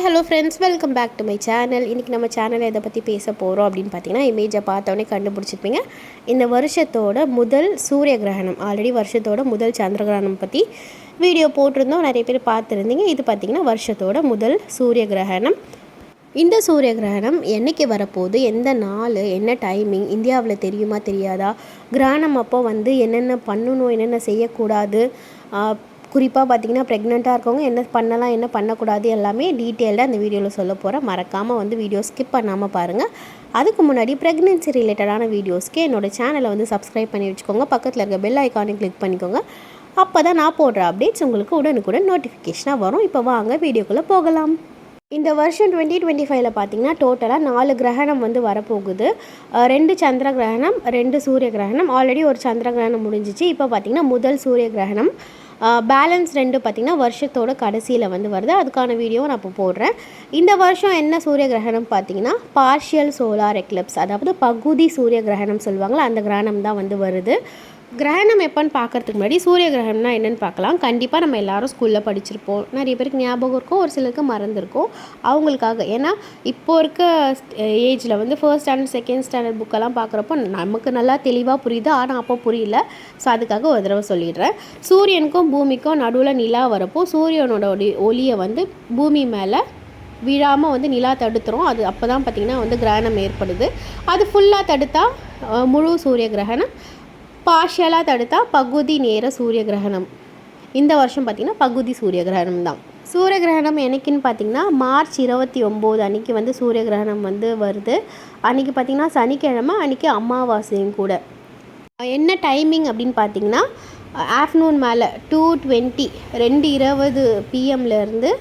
Hi hello friends welcome back to my channel இன்றைக்கி நம்ம சேனலில் இதை பற்றி பேச போகிறோம் அப்படின்னு பார்த்தீங்கன்னா இமேஜை பார்த்தோன்னே கண்டுபிடிச்சிருப்பீங்க. இந்த வருஷத்தோட முதல் சூரிய கிரகணம் ஆல்ரெடி வருஷத்தோட முதல் சந்திர கிரகணம் பற்றி வீடியோ போட்டிருந்தோம். நிறைய பேர் பார்த்துருந்தீங்க. இது பார்த்திங்கன்னா வருஷத்தோட முதல் சூரிய கிரகணம். இந்த சூரிய கிரகணம் என்னைக்கு வரப்போகுது? எந்த நாள்? என்ன டைமிங் இந்தியாவில் தெரியுமா தெரியாதா? கிரகணம் அப்போ வந்து என்னென்ன பண்ணணும் என்னென்ன செய்யக்கூடாது? குறிப்பாக பார்த்தீங்கன்னா ப்ரெக்னெண்ட்டாக இருக்கவங்க என்ன பண்ணலாம் என்ன பண்ணக்கூடாது எல்லாமே டீட்டெயில்டாக இந்த வீடியோவில் சொல்ல போகிறேன் மறக்காமல் வந்து வீடியோ ஸ்கிப் பண்ணாமல் பாருங்கள் அதுக்கு முன்னாடி ப்ரெக்னென்சி ரிலேட்டடான வீடியோஸ்க்கு என்னோடய சேனலை வந்து சப்ஸ்கிரைப் பண்ணி வச்சுக்கோங்க. பக்கத்தில் இருக்க பெல் ஐக்கானை கிளிக் பண்ணிக்கோங்க. அப்போ தான் நான் போடுற அப்டேட்ஸ் உங்களுக்கு உடனுக்குடன் நோட்டிஃபிகேஷனாக வரும். இப்போ வாங்க வீடியோக்குள்ளே போகலாம். இந்த வருஷம் டுவெண்ட்டி டுவெண்ட்டி ஃபைவ்ல பார்த்தீங்கன்னா டோட்டலாக நாலு கிரகணம் வந்து வரப்போகுது. ரெண்டு சந்திர கிரகணம் ரெண்டு சூரிய கிரகணம். ஆல்ரெடி ஒரு சந்திர கிரகணம் முடிஞ்சிச்சு. இப்போ பார்த்தீங்கன்னா முதல் சூரிய கிரகணம் பேலன்ஸ் ரெண்டு பார்த்திங்கன்னா வருஷத்தோட கடைசியில் வந்து வருது. அதுக்கான வீடியோ நான் இப்போ போடுறேன். இந்த வருஷம் என்ன சூரிய கிரகணம் பார்த்தீங்கன்னா பார்ஷியல் சோலார் எக்லிப்ஸ் அதாவது பகுதி சூரிய கிரகணம் சொல்லுவாங்களா அந்த கிரகணம் தான் வந்து வருது. கிரகணம் எப்போன்னு பார்க்கறதுக்கு முன்னாடி சூரிய கிரகணம்னா என்னென்னு பார்க்கலாம். கண்டிப்பாக நம்ம எல்லாரும் ஸ்கூலில் படிச்சிருப்போம். நிறைய பேருக்கு ஞாபகம் இருக்கும். ஒரு சிலருக்கு மறந்துருக்கும். அவங்களுக்காக. ஏன்னா இப்போ இருக்க ஏஜில் வந்து ஃபர்ஸ்ட் ஸ்டாண்டர்ட் செகண்ட் ஸ்டாண்டர்ட் புக்கெல்லாம் பார்க்குறப்போ நமக்கு நல்லா தெளிவாக புரியுது. ஆனால் அப்போ புரியல. ஸோ அதுக்காக ஒரு தடவை சொல்லிடுறேன். சூரியனுக்கும் பூமிக்கும் நடுவில் நிலா வரப்போ சூரியனோட ஒளி ஒளியை வந்து பூமி மேலே விழாமல் வந்து நிலா தடுத்துரும். அது அப்போ தான் பார்த்திங்கன்னா வந்து கிரகணம் ஏற்படுது. அது ஃபுல்லாக தடுத்தால் முழு சூரிய கிரகணம் பார்ஷியலாக தடுத்தால் பகுதி நேர சூரிய கிரகணம் இந்த வருஷம் பார்த்திங்கன்னா பகுதி சூரிய கிரகணம் தான். சூரிய கிரகணம் என்னைக்குன்னு பார்த்தீங்கன்னா மார்ச் இருபத்தி ஒம்பது அன்றைக்கி வந்து சூரிய கிரகணம் வந்து வருது. அன்றைக்கி பார்த்திங்கன்னா சனிக்கிழமை அன்றைக்கி அமாவாசையும் கூட. என்ன டைமிங் அப்படின்னு பார்த்தீங்கன்னா ஆஃப்டர்நூன் மேலே டூ டுவெண்ட்டி ரெண்டு இருபது பிஎம்லேருந்து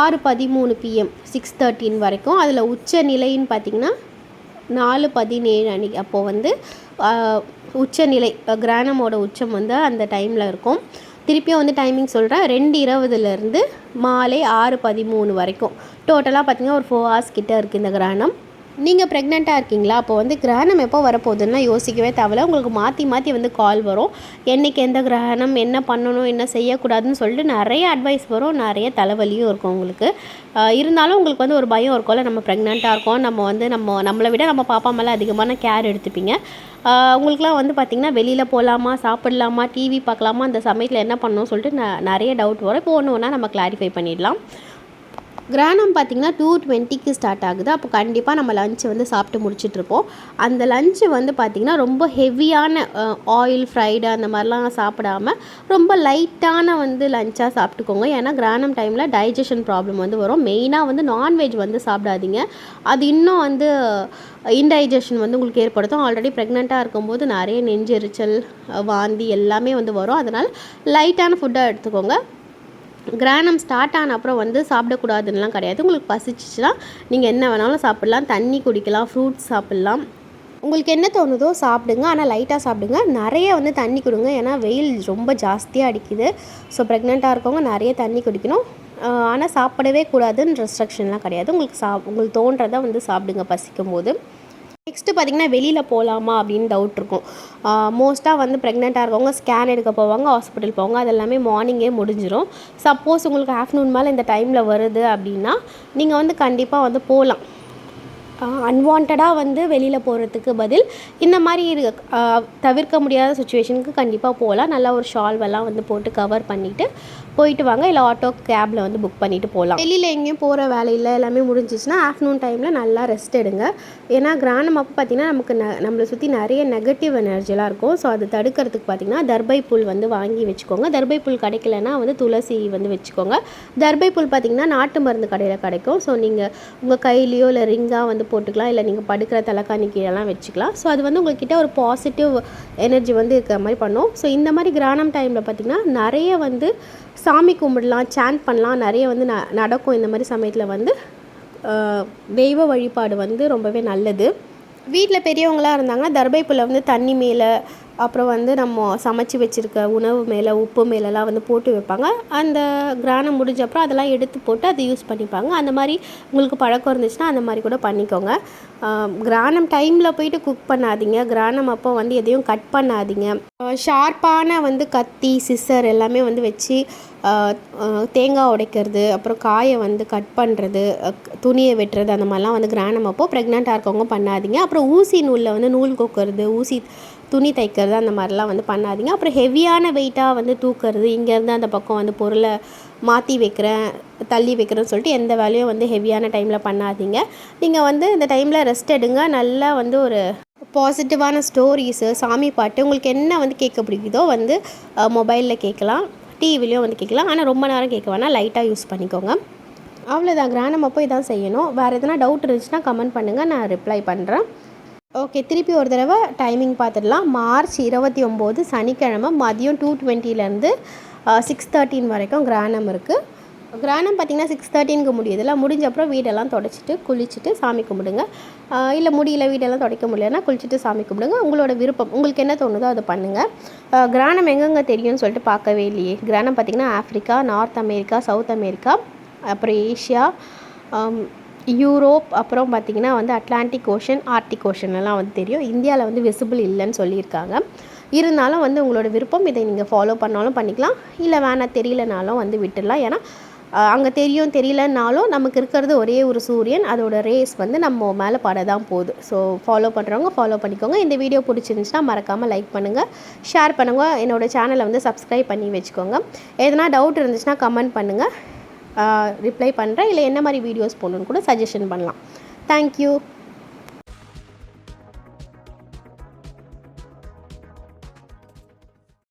ஆறு பதிமூணு பிஎம் சிக்ஸ் தேர்ட்டின் வரைக்கும். அதில் உச்ச நிலைன்னு பார்த்தீங்கன்னா நாலு பதினேழு அன்னைக்கு அப்போது வந்து உச்சநிலை இப்போ கிரகணமோட உச்சம் வந்து அந்த டைமில் இருக்கும். திருப்பியும் வந்து டைமிங் சொல்கிறேன் ரெண்டு இருபதுலேருந்து மாலை ஆறு பதிமூணு வரைக்கும். டோட்டலாக பார்த்தீங்கன்னா ஒரு ஃபோர் ஹவர்ஸ் கிட்ட இருக்குது இந்த கிரகணம் நீங்கள் ப்ரெக்னெண்ட்டாக இருக்கீங்களா? அப்போ வந்து கிரகணம் எப்போ வரப்போகுதுன்னா யோசிக்கவே தேவையில்ல. உங்களுக்கு மாற்றி மாற்றி வந்து கால் வரும். என்னைக்கு எந்த கிரகணம் என்ன பண்ணணும் என்ன செய்யக்கூடாதுன்னு சொல்லிட்டு நிறைய அட்வைஸ் வரும். நிறைய தலைவலியும் இருக்கும் உங்களுக்கு. இருந்தாலும் உங்களுக்கு வந்து ஒரு பயம் இருக்கும்ல நம்ம ப்ரெக்னெண்ட்டாக இருக்கோம். நம்ம வந்து நம்ம நம்மளை விட நம்ம பாப்பா மேலே அதிகமான கேர் எடுத்துப்பீங்க. உங்களுக்குலாம் வந்து பார்த்திங்கன்னா வெளியில் போகலாமா சாப்பிடலாமா டிவி பார்க்கலாமா அந்த சமயத்தில் என்ன பண்ணணும் சொல்லிட்டு ந- நிறைய டவுட் வரும். இப்போ ஒன்று ஒன்றா நம்ம கிளாரிஃபை பண்ணிடலாம். கிரானம் பார்த்திங்கன்னா டூ டுவெண்ட்டிக்கு ஸ்டார்ட் ஆகுது. அப்போ கண்டிப்பாக நம்ம லஞ்சை வந்து சாப்பிட்டு முடிச்சிட்ருப்போம் அந்த லஞ்சு வந்து பார்த்திங்கன்னா ரொம்ப ஹெவியான ஆயில் ஃப்ரைடு அந்த மாதிரிலாம் சாப்பிடாம ரொம்ப லைட்டான வந்து லஞ்சாக சாப்பிட்டுக்கோங்க. ஏன்னா கிரானம் டைமில் டைஜஷன் ப்ராப்ளம் வந்து வரும். மெயினாக வந்து நான்வெஜ் வந்து சாப்பிடாதீங்க. அது இன்னும் வந்து இன்டைஜஷன் வந்து உங்களுக்கு ஏற்படுத்தும். ஆல்ரெடி ப்ரெக்னெண்ட்டாக இருக்கும்போது நிறைய நெஞ்செரிச்சல் வாந்தி எல்லாமே வந்து வரும். அதனால் லைட்டான ஃபுட்டாக எடுத்துக்கோங்க. கிரானம் ஸ்டார்ட் ஆன அப்புறம் வந்து சாப்பிடக்கூடாதுன்னெலாம் கிடையாது. உங்களுக்கு பசிச்சிச்சுன்னா நீங்கள் என்ன வேணாலும் சாப்பிட்லாம். தண்ணி குடிக்கலாம் ஃப்ரூட்ஸ் சாப்பிட்லாம். உங்களுக்கு என்ன தோணுதோ சாப்பிடுங்க. ஆனால் லைட்டாக சாப்பிடுங்க. நிறைய வந்து தண்ணி கொடுங்க. ஏன்னா வெயில் ரொம்ப ஜாஸ்தியாக அடிக்குது. ஸோ ப்ரெக்னெண்ட்டாக இருக்கவங்க நிறைய தண்ணி குடிக்கணும். ஆனால் சாப்பிடவே கூடாதுன்னு ரெஸ்ட்ரிக்ஷன்லாம் கிடையாது. உங்களுக்கு சா உங்களுக்கு தோன்றதை வந்து சாப்பிடுங்க பசிக்கும் போது நெக்ஸ்ட்டு பார்த்திங்கன்னா வெளியில் போகலாமா அப்படின்னு டவுட் இருக்கும். மோஸ்ட்டாக வந்து ப்ரெக்னெண்ட்டாக இருக்கவங்க ஸ்கேன் எடுக்க போவாங்க ஹாஸ்பிட்டல் போவாங்க. அது எல்லாமே மார்னிங்கே முடிஞ்சிடும் சப்போஸ் உங்களுக்கு ஆஃப்டர்நூன் மேலே இந்த டைமில் வருது அப்படின்னா நீங்கள் வந்து கண்டிப்பாக வந்து போகலாம் அன்வான்டாக வந்து வெளியில் போகிறதுக்கு பதில் இந்த மாதிரி இரு- தவிர்க்க முடியாத சுச்சுவேஷனுக்கு கண்டிப்பாக போகலாம். நல்லா ஒரு ஷால்வெல்லாம் வந்து போட்டு கவர் பண்ணிவிட்டு போயிட்டு வாங்க. இல்லை ஆட்டோ கேபில் வந்து புக் பண்ணிவிட்டு போகலாம். வெளியில் எங்கேயும் போகிற வேலையில் எல்லாமே முடிஞ்சிச்சுன்னா ஆஃப்டர்நூன் டைமில் நல்லா ரெஸ்ட் எடுங்க. ஏன்னா கிரானம் அப்போ பார்த்திங்கன்னா நமக்கு ந நம்மளை சுற்றி நிறைய நெகட்டிவ் எனர்ஜிலாம் இருக்கும். ஸோ அது தடுக்கிறதுக்கு பார்த்திங்கன்னா தர்பை புல் வந்து வாங்கி வச்சுக்கோங்க. தர்பை புல் கிடைக்கலன்னா வந்து துளசி வந்து வச்சுக்கோங்க. தர்பை புல் பார்த்திங்கன்னா நாட்டு மருந்து கடையில் கிடைக்கும். ஸோ நீங்கள் உங்கள் கையிலையோ இல்லை ரிங்காக வந்து போட்டுக்கலாம். இல்லை நீங்கள் படுக்கிற தலைக்காணி கீழெல்லாம் வச்சுக்கலாம். ஸோ அது வந்து உங்கள்கிட்ட ஒரு பாசிட்டிவ் எனர்ஜி வந்து இருக்கிற மாதிரி பண்ணும். ஸோ இந்த மாதிரி கிரானம் டைமில் பார்த்திங்கன்னா நிறைய வந்து சாமி கும்பிடலாம் சாண்ட் பண்ணலாம். நிறைய வந்து ந நடக்கும் இந்த மாதிரி சமயத்தில் வந்து தெய்வ வழிபாடு வந்து ரொம்பவே நல்லது. வீட்டில் பெரியவங்களாக இருந்தாங்கன்னா தர்பை புல்லை வந்து தண்ணி மேலே அப்புறம் வந்து நம்ம சமைச்சு வச்சுருக்க உணவு மேலே உப்பு மேலெலாம் வந்து போட்டு வைப்பாங்க. அந்த கிரானம் முடிஞ்ச அப்புறம் அதெல்லாம் எடுத்து போட்டு அதை யூஸ் பண்ணிப்பாங்க. அந்த மாதிரி உங்களுக்கு பழக்கம் இருந்துச்சுன்னா அந்த மாதிரி கூட பண்ணிக்கோங்க. கிரானம் டைமில் போயிட்டு குக் பண்ணாதீங்க. கிரானம் அப்போ வந்து எதையும் கட் பண்ணாதீங்க. ஷார்ப்பான வந்து கத்தி சிசர் எல்லாமே வந்து வச்சு தேங்காய் உடைக்கிறது அப்புறம் காயை வந்து கட் பண்ணுறது துணியை வெட்டுறது அந்த மாதிரிலாம் வந்து கிரானம் அப்போ ப்ரெக்னெண்ட்டாக இருக்கவங்க பண்ணாதீங்க. அப்புறம் ஊசி நூலில் வந்து நூல் கொக்குறது ஊசி துணி தைக்கிறது அந்த மாதிரிலாம் வந்து பண்ணாதீங்க. அப்புறம் ஹெவியான வெயிட்டாக வந்து தூக்கிறது இங்கேருந்து அந்த பக்கம் வந்து பொருளை மாற்றி வைக்கிறேன் தள்ளி வைக்கிறேன்னு சொல்லிட்டு எந்த வேலையும் வந்து ஹெவியான டைமில் பண்ணாதீங்க. நீங்கள் வந்து இந்த டைமில் ரெஸ்ட் எடுங்க. நல்லா வந்து ஒரு பாசிட்டிவான ஸ்டோரிஸு சாமி பாட்டு உங்களுக்கு என்ன வந்து கேட்க பிடிக்குதோ வந்து மொபைலில் கேட்கலாம் டிவிலையும் வந்து கேட்கலாம். ஆனால் ரொம்ப நேரம் கேட்க வேணால் லைட்டாக யூஸ் பண்ணிக்கோங்க. அவ்வளோதான் கிரானம் அப்போ இதான் செய்யணும். வேறு எதனா டவுட் இருந்துச்சுன்னா கமெண்ட் பண்ணுங்கள் நான் ரிப்ளை பண்ணுறேன் ஓகே திருப்பி ஒரு தடவை டைமிங் பார்த்துடலாம். மார்ச் இருபத்தி ஒம்பது சனிக்கிழமை மதியம் டூ டுவெண்ட்டிலேருந்து சிக்ஸ் தேர்ட்டின் வரைக்கும் கிரானம் இருக்குது கிரானம் பார்த்திங்கன்னா சிக்ஸ் தேர்ட்டினுக்கு முடியுதுல முடிஞ்ச அப்புறம் வீடெல்லாம் தொடச்சிட்டு குளிச்சுட்டு சாமி கும்பிடுங்க. இல்லை முடியல வீடெல்லாம் துடைக்க முடியலன்னா குளிச்சுட்டு சாமி கும்பிடுங்க. உங்களோட விருப்பம் உங்களுக்கு என்ன தோணுதோ அதை பண்ணுங்கள் கிரானம் எங்கெங்கே தெரியும்னு சொல்லிட்டு பார்க்கவே இல்லையே. கிரானம் பார்த்திங்கன்னா Africa North America South America அப்புறம் ஏஷியா யூரோப் அப்புறம் பார்த்திங்கன்னா வந்து அட்லாண்டிக் ஓஷன் ஆர்டிக் ஓஷன் எல்லாம் வந்து தெரியும். இந்தியாவில் வந்து விசிபிள் இல்லைன்னு சொல்லியிருக்காங்க. இருந்தாலும் வந்து உங்களோட விருப்பம் இதை நீங்கள் ஃபாலோ பண்ணாலும் பண்ணிக்கலாம். இல்லை வேணாம் தெரியலனாலும் வந்து விட்டுடலாம். ஏன்னா அங்கே தெரியும் தெரியலனாலும் நமக்கு இருக்கிறது ஒரே ஒரு சூரியன். அதோட ரேஸ் வந்து நம்ம மேலே பட தான் போகுது. ஸோ ஃபாலோ பண்ணுறவங்க ஃபாலோ பண்ணிக்கோங்க. இந்த வீடியோ பிடிச்சிருந்துச்சுன்னா மறக்காமல் லைக் பண்ணுங்கள் ஷேர் பண்ணுங்கள் என்னோடய சேனலை வந்து சப்ஸ்கிரைப் பண்ணி வச்சுக்கோங்க. எதனா டவுட் இருந்துச்சுன்னா கமெண்ட் பண்ணுங்கள் ரிப்ளை பண்ணுறேன் இல்லை என்ன மாதிரி வீடியோஸ் போடணுன்னு கூட சஜஷன் பண்ணலாம். தேங்க்யூ